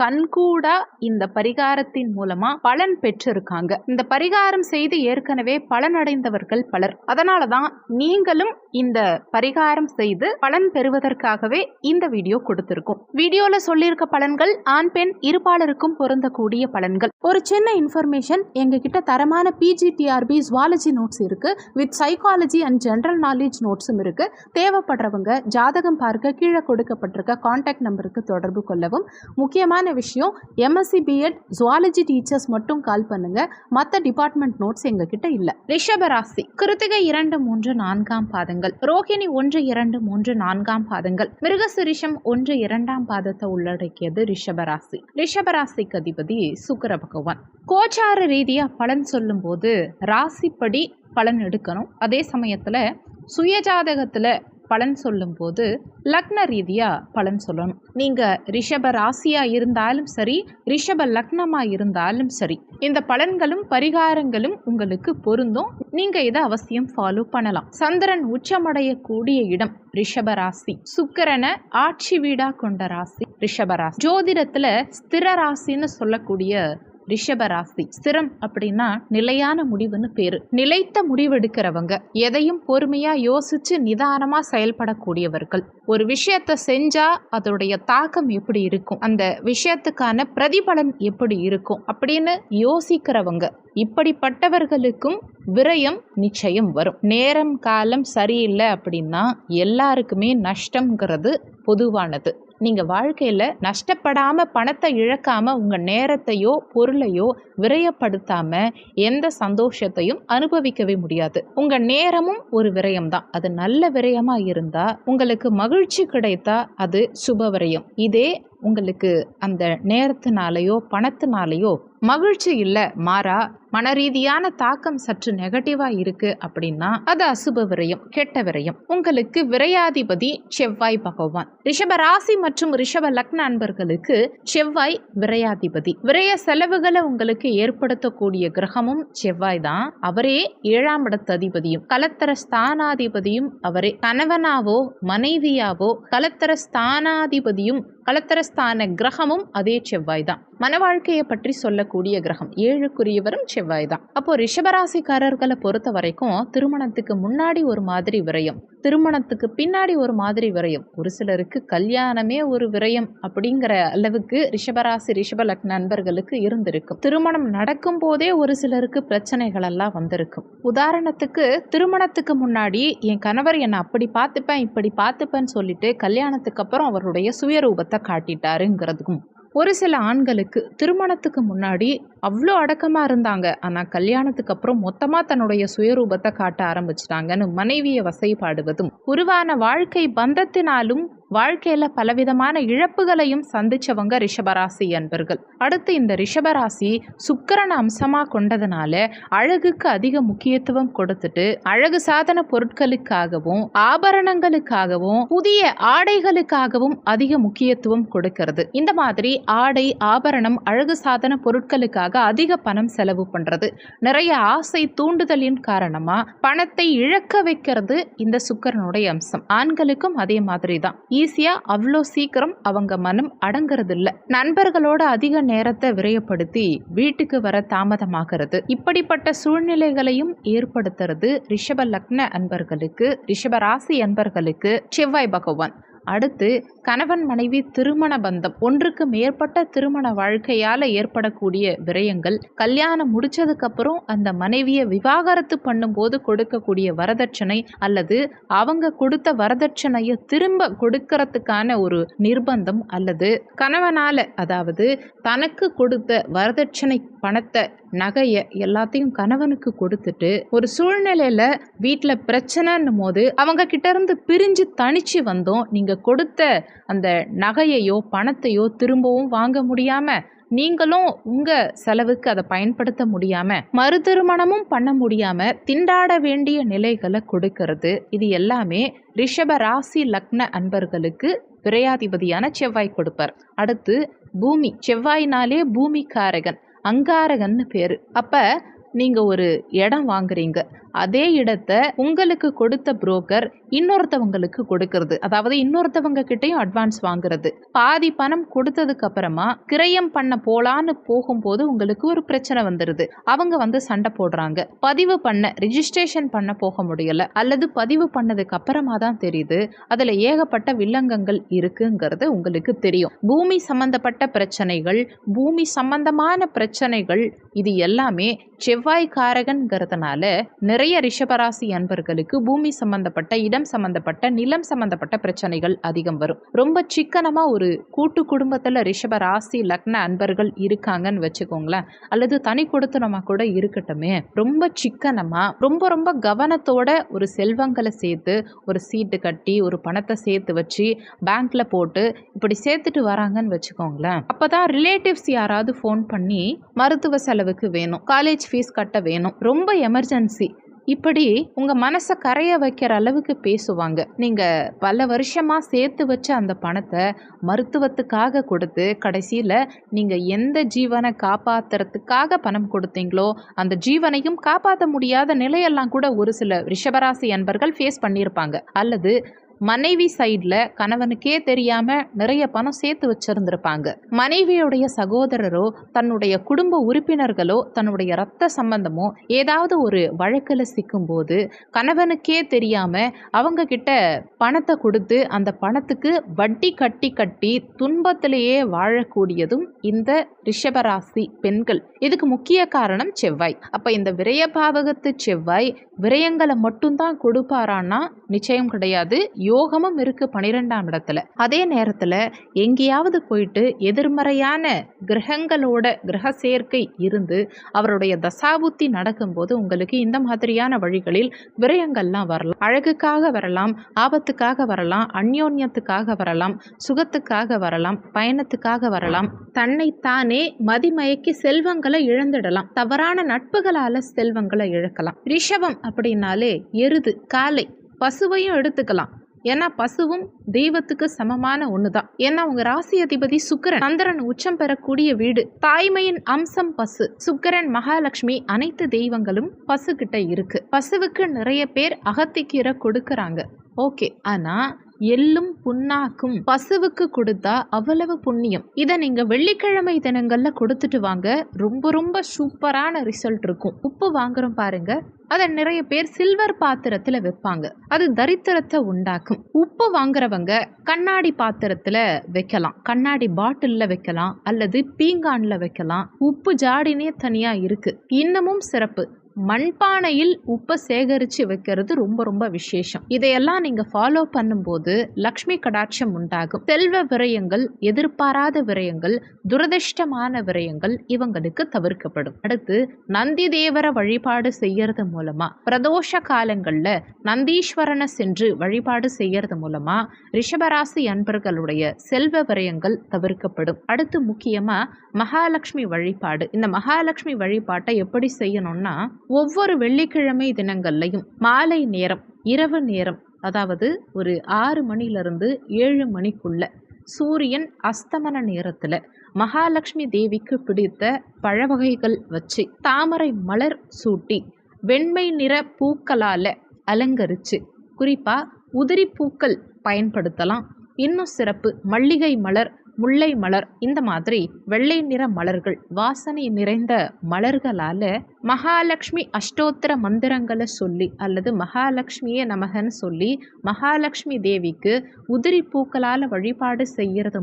கண்கூடா இந்த பரிகாரத்தின் மூலமா பலன் பெற்றிருக்காங்க. இந்த பரிகாரம் செய்து ஏற்கனவே பலனடைந்தவர்கள் பலர். அதனாலதான் நீங்களும் இந்த பரிகாரம் செய்து பலன் பெறுவதற்காகவே இந்த வீடியோ கொடுத்திருக்கோம். வீடியோல சொல்லியிருக்க பலன்கள் ஆண் பெண் இருபாலருக்கும் பொருந்தக்கூடிய பலன்கள். ஒரு சின்ன இன்ஃபர்மேஷன் எங்க கிட்ட தரமான பிஜிடிஆர்பி ஜுவாலஜி நோட்ஸ் இருக்கு. With psychology and general knowledge நோட்ஸும் இருக்கு. தேவைப்படுறவங்க ஜாதகம் பார்க்க கீழே கொடுக்கப்பட்டிருக்க கான்டாக்ட் நம்பருக்கு தொடர்பு கொள்ளவும். முக்கியமான விஷயம் எம்எஸ்சி பிஎட் ஜுவாலஜி டீச்சர்ஸ் மட்டும் கால் பண்ணுங்க. மற்ற டிபார்ட்மெண்ட் நோட்ஸ் எங்ககிட்ட இல்லை. ரிஷபராசி கிருத்திகை இரண்டு மூன்று நான்காம் பாதங்கள். ரோஹிணி ஒன்று இரண்டு மூன்று நான்காம் பாதங்கள். மிருகசிரிஷம் ஒன்று இரண்டாம் பாதத்தை உள்ளடக்கியது ரிஷபராசி ரிஷபராசிக்கு அதிபதி சுக்கர பகவான். கோச்சார ரீதியா பலன் சொல்லும்போது ராசிப்படி பலன் எடுக்கணும். அதே சமயத்துல சுயஜாதகத்துல பலன் சொல்லும்போது லக்ன ரீதியாக பலன் சொல்லணும். நீங்கள் ரிஷப ராசியாக இருந்தாலும் சரி ரிஷப லக்னமாக இருந்தாலும் சரி இந்த பலன்களும் பரிகாரங்களும் உங்களுக்கு பொருந்தும். நீங்கள் இதை அவசியம் ஃபாலோ பண்ணலாம். சந்திரன் உச்சமடையக்கூடிய இடம் ரிஷப ராசி. சுக்கரனை ஆட்சி வீடா கொண்ட ராசி ரிஷப ராசி. ஜோதிடத்துல ஸ்திர ராசின்னு சொல்லக்கூடிய ரிஷப ராசி ஸ்திரம் அப்படின்னா நிலையான முடிவுன்னு பேரு. நிலைத்த முடிவெடுக்கிறவங்க எதையும் பொறுமையா யோசிச்சு நிதானமா செயல்படக்கூடியவர்கள். ஒரு விஷயத்த செஞ்சா அதோடைய தாக்கம் எப்படி இருக்கும்? அந்த விஷயத்துக்கான பிரதிபலன் எப்படி இருக்கும்? அப்படின்னு யோசிக்கிறவங்க இப்படிப்பட்டவர்களுக்கும் விரயம் நிச்சயம் வரும். நேரம் காலம் சரியில்லை அப்படின்னா எல்லாருக்குமே நஷ்டம்ங்கிறது பொதுவானது. நீங்கள் வாழ்க்கையில் நஷ்டப்படாமல் பணத்தை இழக்காமல் உங்கள் நேரத்தையோ பொருளையோ விரயப்படுத்தாமல் எந்த சந்தோஷத்தையும் அனுபவிக்கவே முடியாது. உங்கள் நேரமும் ஒரு விரயம்தான். அது நல்ல விரயமாக இருந்தால் உங்களுக்கு மகிழ்ச்சி கிடைத்தா அது சுப விரயம். இதே உங்களுக்கு அந்த நேரத்தினாலேயோ பணத்தினாலேயோ மகிழ்ச்சி இல்லை மாறா மன ரீதியான தாக்கம் சற்று நெகட்டிவா இருக்கு அப்படின்னா அது அசுப விரயம் கெட்ட விரயம். உங்களுக்கு விரையாதிபதி செவ்வாய் பகவான். ரிஷப ராசி மற்றும் ரிஷப லக்ன அன்பர்களுக்கு செவ்வாய் விரையாதிபதி. விரய செலவுகளை உங்களுக்கு ஏற்படுத்தக்கூடிய கிரகமும் செவ்வாய் தான். அவரே ஏழாம் இடத்து அதிபதியும் கலத்தர ஸ்தானாதிபதியும் அவரே. கணவனாவோ மனைவியாவோ கலத்தர ஸ்தானாதிபதியும் கலத்தரஸ்தான கிரகமும் அதே செவ்வாய் தான். மன வாழ்க்கையை பற்றி சொல்லக்கூடிய கிரகம். ஏழுக்குரியவரும் செவ்வாய் தான் அப்போ ரிஷபராசிக்காரர்களை பொறுத்த வரைக்கும் திருமணத்துக்கு முன்னாடி ஒரு மாதிரி விரயம். திருமணத்துக்கு பின்னாடி ஒரு மாதிரி விரயம். ஒரு சிலருக்கு கல்யாணமே ஒரு விரயம் அப்படிங்கிற அளவுக்கு ரிஷபராசி ரிஷப லக்ன நண்பர்களுக்கு இருந்திருக்கும். திருமணம் நடக்கும் போதே ஒரு சிலருக்கு பிரச்சனைகள் எல்லாம் வந்திருக்கும். உதாரணத்துக்கு திருமணத்துக்கு முன்னாடி என் கணவர் என்னை அப்படி பார்த்துப்பேன் இப்படி பார்த்துப்பேன்னு சொல்லிட்டு கல்யாணத்துக்கு அப்புறம் அவருடைய சுயரூபத்தை காட்டிட்டாருங்கிறதுக்கும். ஒரு சில ஆண்களுக்கு திருமணத்துக்கு முன்னாடி அவ்வளோ அடக்கமாக இருந்தாங்க. ஆனால் கல்யாணத்துக்கு அப்புறம் மொத்தமாக தன்னுடைய சுயரூபத்தை காட்ட ஆரம்பிச்சிட்டாங்கன்னு மனைவியை வசைப்பாடுவதும் உருவான வாழ்க்கை பந்தத்தினாலும் வாழ்க்கையில் பலவிதமான இழப்புகளையும் சந்திச்சவங்க ரிஷபராசி அன்பர்கள். அடுத்து இந்த ரிஷபராசி சுக்கரன் அம்சமாக கொண்டதுனால அழகுக்கு அதிக முக்கியத்துவம் கொடுத்துட்டு அழகு சாதன பொருட்களுக்காகவும் ஆபரணங்களுக்காகவும் புதிய ஆடைகளுக்காகவும் அதிக முக்கியத்துவம் கொடுக்கிறது. இந்த மாதிரி ஆடை ஆபரணம் அழகு சாதன பொருட்களுக்காக அதிக பணம் செலவு பண்றது. நிறைய ஆசை தூண்டுதலின் காரணமா பணத்தை இழக்க வைக்கிறது இந்த சுக்கரனுடைய அம்சம். ஆண்களுக்கும் அதே மாதிரி தான் ஈஸியாக அவ்வளோ சீக்கிரம் அவங்க மனம் அடங்குறது நண்பர்களோட அதிக நேரத்தை விரயப்படுத்தி வீட்டுக்கு வர தாமதமாகிறது. இப்படிப்பட்ட சூழ்நிலைகளையும் ஏற்படுத்துறது ரிஷப லக்ன அன்பர்களுக்கு ரிஷபராசி அன்பர்களுக்கு செவ்வாய் பகவான். அடுத்து கணவன் மனைவி திருமண பந்தம். ஒன்றுக்கு மேற்பட்ட திருமண வாழ்க்கையால் ஏற்படக்கூடிய விரயங்கள் கல்யாணம் முடிச்சதுக்கப்புறம் அந்த மனைவியை விவாகரத்து பண்ணும்போது கொடுக்கக்கூடிய வரதட்சணை அல்லது அவங்க கொடுத்த வரதட்சணையை திரும்ப கொடுக்கறதுக்கான ஒரு நிர்பந்தம் அல்லது கணவனால் அதாவது தனக்கு கொடுத்த வரதட்சணை பணத்தை நகையை எல்லாத்தையும் கணவனுக்கு கொடுத்துட்டு ஒரு சூழ்நிலையில் வீட்டில் பிரச்சனைன்னும் போது அவங்க கிட்டேருந்து பிரிஞ்சு தனிச்சு வந்தோம் நீங்கள் கொடுத்த அந்த நகையையோ பணத்தையோ திரும்பவும் வாங்க முடியாமல் நீங்களும் உங்க செலவுக்கு அதை பயன்படுத்த முடியாம மறு திருமணமும் பண்ண முடியாம திண்டாட வேண்டிய நிலைகளை கொடுக்கறது. இது எல்லாமே ரிஷப ராசி லக்ன அன்பர்களுக்கு விரையாதிபதியான செவ்வாய் கொடுப்பார். அடுத்து பூமி. செவ்வாயினாலே பூமி காரகன் அங்காரகன்னு பேர். அப்போ நீங்கள் ஒரு இடம் வாங்குறீங்க. அதே இடத்த உங்களுக்கு கொடுத்த புரோக்கர் இன்னொருத்தவங்களுக்கு கொடுக்கறது. அதாவது இன்னொருத்தவங்க கிட்டயும் அட்வான்ஸ் வாங்குறது. பாதி பணம் கொடுத்ததுக்கு அப்புறமா கிரயம் பண்ண போலான்னு போகும்போது உங்களுக்கு ஒரு பிரச்சனை வந்துடுது அவங்க வந்து சண்டை போடுறாங்க. பதிவு பண்ண ரிஜிஸ்ட்ரேஷன் பண்ண போக முடியல. அல்லது பதிவு பண்ணதுக்கு அப்புறமா தான் தெரியுது. அதுல ஏகப்பட்ட வில்லங்கங்கள் இருக்குங்கிறது உங்களுக்கு தெரியும். பூமி சம்பந்தப்பட்ட பிரச்சனைகள் பூமி சம்பந்தமான பிரச்சனைகள் இது எல்லாமே செவ்வாய் செவ்வாய்காரகன்கிறதுனால நிறைய ரிஷபராசி அன்பர்களுக்கு பூமி சம்பந்தப்பட்ட இடம் சம்பந்தப்பட்ட நிலம் சம்பந்தப்பட்ட பிரச்சனைகள் அதிகம் வரும். ரொம்ப சிக்கனமா ஒரு கூட்டு குடும்பத்துல ரிஷப ராசி லக்ன அன்பர்கள் இருக்காங்கன்னு வச்சுக்கோங்களேன். அல்லது தனி கொடுத்தனமா கூட இருக்கட்டுமே. ரொம்ப சிக்கனமா ரொம்ப ரொம்ப கவனத்தோட ஒரு செல்வங்களை சேர்த்து ஒரு சீட்டு கட்டி ஒரு பணத்தை சேர்த்து வச்சு பேங்க்ல போட்டு இப்படி சேர்த்துட்டு வராங்கன்னு வச்சுக்கோங்களேன். அப்பதான் ரிலேட்டிவ்ஸ் யாராவது ஃபோன் பண்ணி மருத்துவ செலவுக்கு வேணும் காலேஜ் ஃபீஸ் கட்ட வேணும். ரொம்ப எமர்ஜென்சி. இப்படி உங்கள் மனசை கரைய வைக்கிற அளவுக்கு பேசுவாங்க. நீங்கள் பல வருஷமாக சேர்த்து வச்ச அந்த பணத்தை மருத்துவத்துக்காக கொடுத்து கடைசியில் நீங்கள் எந்த ஜீவனை காப்பாற்றுறதுக்காக பணம் கொடுத்தீங்களோ அந்த ஜீவனையும் காப்பாற்ற முடியாத நிலையெல்லாம் கூட ஒரு சில ரிஷபராசி அன்பர்கள் ஃபேஸ் பண்ணியிருப்பாங்க. அல்லது மனைவி சைடில் கணவனுக்கே தெரியாமல் நிறைய பணம் சேர்த்து வச்சிருந்திருப்பாங்க. மனைவியுடைய சகோதரரோ தன்னுடைய குடும்ப உறுப்பினர்களோ தன்னுடைய ரத்த சம்பந்தமோ ஏதாவது ஒரு வழக்கில் சிக்கும்போது கணவனுக்கே தெரியாமல் அவங்க கிட்ட பணத்தை கொடுத்து அந்த பணத்துக்கு வட்டி கட்டி கட்டி துன்பத்திலேயே வாழக்கூடியதும் இந்த ரிஷபராசி பெண்கள். இதுக்கு முக்கிய காரணம் செவ்வாய். அப்போ இந்த விரயபாவகத்து செவ்வாய் விரயங்களை மட்டும்தான் கொடுப்பாரான்னா நிச்சயம் கிடையாது. யோகமும் இருக்கு பனிரெண்டாம் இடத்துல. அதே நேரத்துல எங்கேயாவது போயிட்டு எதிர்மறையான கிரகங்களோட கிரக சேர்க்கை இருந்து அவருடைய தசாபுத்தி நடக்கும்போது உங்களுக்கு இந்த மாதிரியான வழிகளில் விரயங்கள்லாம் வரலாம். அழகுக்காக வரலாம் ஆபத்துக்காக வரலாம் அந்யோன்யத்துக்காக வரலாம் சுகத்துக்காக வரலாம் பயணத்துக்காக வரலாம். தன்னைத்தானே மதிமயக்கி செல்வங்களை இழந்துடலாம். தவறான நட்புகளால செல்வங்களை இழக்கலாம். ரிஷபம் அப்படின்னாலே எருது காலை பசுவையும் எடுத்துக்கலாம். ஏன்னா பசுவும் தெய்வத்துக்கு சமமான ஒன்று தான் ஏன்னா உங்கள் ராசி அதிபதி சுக்கிரன் சந்திரன் உச்சம் பெறக்கூடிய வீடு. தாய்மையின் அம்சம் பசு. சுக்கரன் மகாலட்சுமி அனைத்து தெய்வங்களும் பசு கிட்ட இருக்கு. பசுவுக்கு நிறைய பேர் அகத்திக்கீரை கொடுக்கறாங்க. ஓகே. ஆனால் எள்ளும் புண்ணாக்கும். பசுவுக்கு கொடுத்தா அவ்வளவு புண்ணியம். இதை நீங்க வெள்ளிக்கிழமை தினங்கள்ல கொடுத்துட்டு வாங்க. ரொம்ப ரொம்ப சூப்பரான ரிசல்ட் இருக்கும். உப்பு வாங்குறோம் பாருங்க. அதை நிறைய பேர் சில்வர் பாத்திரத்தில் வைப்பாங்க. அது தரித்திரத்தை உண்டாக்கும். உப்பு வாங்குறவங்க கண்ணாடி பாத்திரத்தில் வைக்கலாம். கண்ணாடி பாட்டிலில் வைக்கலாம். அல்லது பீங்கானில் வைக்கலாம். உப்பு ஜாடினே தனியாக இருக்கு. இன்னமும் சிறப்பு. மண்பானையில் உப்பை சேகரித்து வைக்கிறது ரொம்ப ரொம்ப விசேஷம். இதையெல்லாம் நீங்கள் ஃபாலோ பண்ணும்போது லக்ஷ்மி கடாட்சம் உண்டாகும். செல்வ விரயங்கள் எதிர்பாராத விரயங்கள் துரதிர்ஷ்டமான விரயங்கள் இவங்களுக்கு தவிர்க்கப்படும். அடுத்து நந்தி தேவர வழிபாடு செய்யறது மூலமா பிரதோஷ காலங்களில் நந்தீஸ்வரனை சென்று வழிபாடு செய்யறது மூலமா ரிஷபராசி அன்பர்களுடைய செல்வ விரயங்கள் தவிர்க்கப்படும். அடுத்து முக்கியமாக மகாலட்சுமி வழிபாடு. இந்த மகாலட்சுமி வழிபாட்டை எப்படி செய்யணும்னா ஒவ்வொரு வெள்ளிக்கிழமை தினங்கள்லையும் மாலை நேரம் இரவு நேரம் அதாவது ஒரு ஆறு மணிலிருந்து ஏழு மணிக்குள்ள சூரியன் அஸ்தமன நேரத்தில் மகாலட்சுமி தேவிக்கு பிடித்த பழவகைகள் வச்சு தாமரை மலர் சூட்டி வெண்மை நிற பூக்களால் அலங்கரித்து குறிப்பாக உதிரி பூக்கள் பயன்படுத்தலாம். இன்னும் சிறப்பு மல்லிகை மலர் முல்லை மலர். இந்த மாதிரி வெள்ளை நிற மலர்கள் வாசனை நிறைந்த மலர்களால் மகாலட்சுமி அஷ்டோத்திர மந்திரங்களை சொல்லி அல்லது மகாலட்சுமியே நமகன்னு சொல்லி மகாலட்சுமி தேவிக்கு உதிரி பூக்களால் வழிபாடு செய்யறது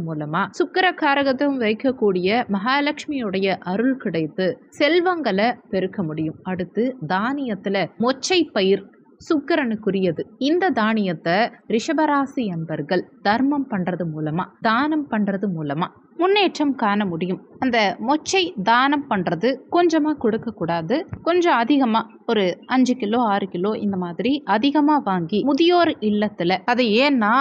சுக்கர காரகத்தும் வைக்கக்கூடிய மகாலட்சுமியுடைய அருள் கிடைத்து செல்வங்களை பெருக்க முடியும். அடுத்து தானியத்தில் மொச்சை பயிர் சுக்கரனுக்குரியது. இந்த தானியத்தை ரிஷபராசி அன்பர்கள் தர்மம் பண்றது மூலமா தானம் பண்றது மூலமா முன்னேற்றம் காண முடியும். அந்த மொச்சை தானம் பண்ணுறது கொஞ்சமாக கொடுக்கக்கூடாது கொஞ்சம் அதிகமாக ஒரு அஞ்சு கிலோ ஆறு கிலோ இந்த மாதிரி அதிகமாக வாங்கி முதியோர் இல்லத்தில் அது ஏன்னா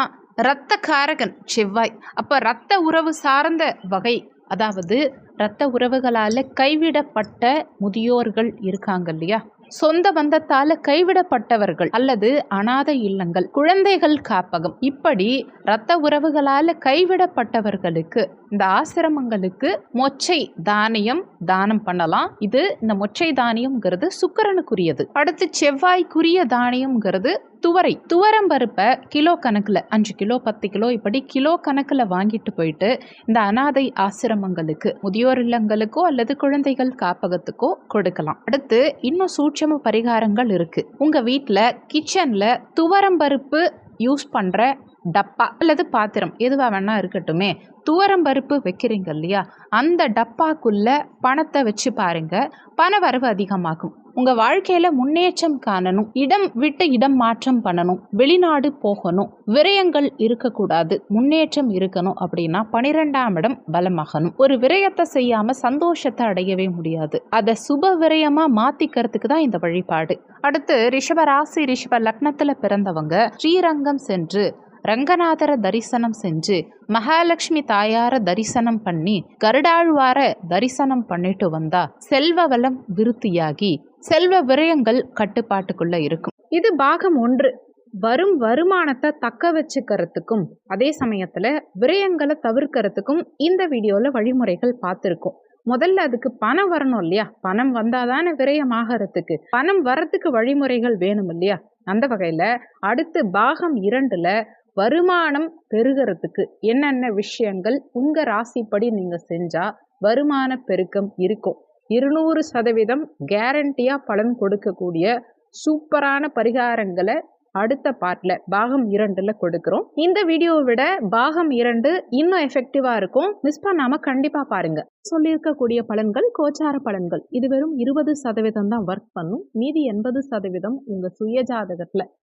இரத்த காரகன் செவ்வாய். அப்போ இரத்த உறவு சார்ந்த வகை அதாவது இரத்த உறவுகளால் கைவிடப்பட்ட முதியோர்கள் இருக்காங்க இல்லையா? சொந்த பந்தத்தால் கைவிடப்பட்டவர்கள் அல்லது அனாதை இல்லங்கள் குழந்தைகள் காப்பகம். இப்படி இரத்த உறவுகளால் கைவிடப்பட்டவர்களுக்கு இந்த ஆசிரமங்களுக்கு மொச்சை தானியம் தானம் பண்ணலாம். இது இந்த மொச்சை தானியம்ங்கிறது சுக்கரனுக்குரியது. அடுத்து செவ்வாய்க்குரிய தானியம்ங்கிறது துவரை துவரம் பருப்பை கிலோ கணக்கில் அஞ்சு கிலோ பத்து கிலோ இப்படி கிலோ கணக்கில் வாங்கிட்டு போயிட்டு இந்த அனாதை ஆசிரமங்களுக்கு முதியோர் இல்லங்களுக்கோ அல்லது குழந்தைகள் காப்பகத்துக்கோ கொடுக்கலாம். அடுத்து இன்னும் சூட்சம பரிகாரங்கள் இருக்குது உங்கள் வீட்டில் கிச்சனில் துவரம் பருப்பு யூஸ் பண்ணுற டப்பா அல்லது பாத்திரம் எதுவாக வேணால் இருக்கட்டுமே. துவரம் பருப்பு வைக்கிறீங்க இல்லையா? அந்த டப்பாக்குள்ளே பணத்தை வச்சு பாருங்கள் பண வரவு அதிகமாகும். உங்கள் வாழ்க்கையில் முன்னேற்றம் காணணும். இடம் விட்டு இடம் மாற்றம் பண்ணணும். வெளிநாடு போகணும். விரயங்கள் இருக்கக்கூடாது. முன்னேற்றம் இருக்கணும் அப்படின்னா பனிரெண்டாம் இடம் பலமாகணும். ஒரு விரயத்தை செய்யாமல் சந்தோஷத்தை அடையவே முடியாது. அதை சுப விரயமாக மாற்றிக்கிறதுக்கு தான் இந்த வழிபாடு. அடுத்து ரிஷப ராசி ரிஷப லக்னத்தில் பிறந்தவங்க ஸ்ரீரங்கம் சென்று ரங்கநாதர தரிசனம் செஞ்சு மகாலட்சுமி தாயார தரிசனம் பண்ணி கருடாழ்வார தரிசனம் பண்ணிட்டு வந்தா செல்வ வளம் விருத்தியாகி செல்வ விரயங்கள் கட்டுப்பாட்டுக்குள்ள இருக்கும். இது பாகம் ஒன்று. வரும் வருமானத்தை தக்க வச்சுக்கிறதுக்கும் அதே சமயத்துல விரயங்களை தவிர்க்கிறதுக்கும் இந்த வீடியோல வழிமுறைகள் பார்த்துருக்கோம். முதல்ல அதுக்கு பணம் வரணும் இல்லையா? பணம் வந்தாதானே விரயமாகறதுக்கு. பணம் வரத்துக்கு வழிமுறைகள் வேணும் இல்லையா? அந்த வகையில் அடுத்து பாகம் இரண்டில் வருமானம் பெருகிறதுக்கு என்னென்ன விஷயங்கள் உங்கள் ராசிப்படி நீங்கள் செஞ்சால் வருமான பெருக்கம் இருக்கும். இருநூறு சதவீதம் கேரண்டியாக பலன் கொடுக்கக்கூடிய சூப்பரான பரிகாரங்களை அடுத்த பார்ட்ல பாகம் இரண்டுல கொடுக்குறோம். இந்த வீடியோவை விட பாகம் இரண்டு இன்னும் எஃபெக்டிவா இருக்கும். மிஸ் பண்ணாம கண்டிப்பா பாருங்க. சொல்லியிருக்கக்கூடிய பலன்கள் கோச்சார பலன்கள் இது வெறும் இருபது சதவீதம் தான் ஒர்க் பண்ணும். மீதி எண்பது சதவீதம் உங்க சுய ஜாதகத்துல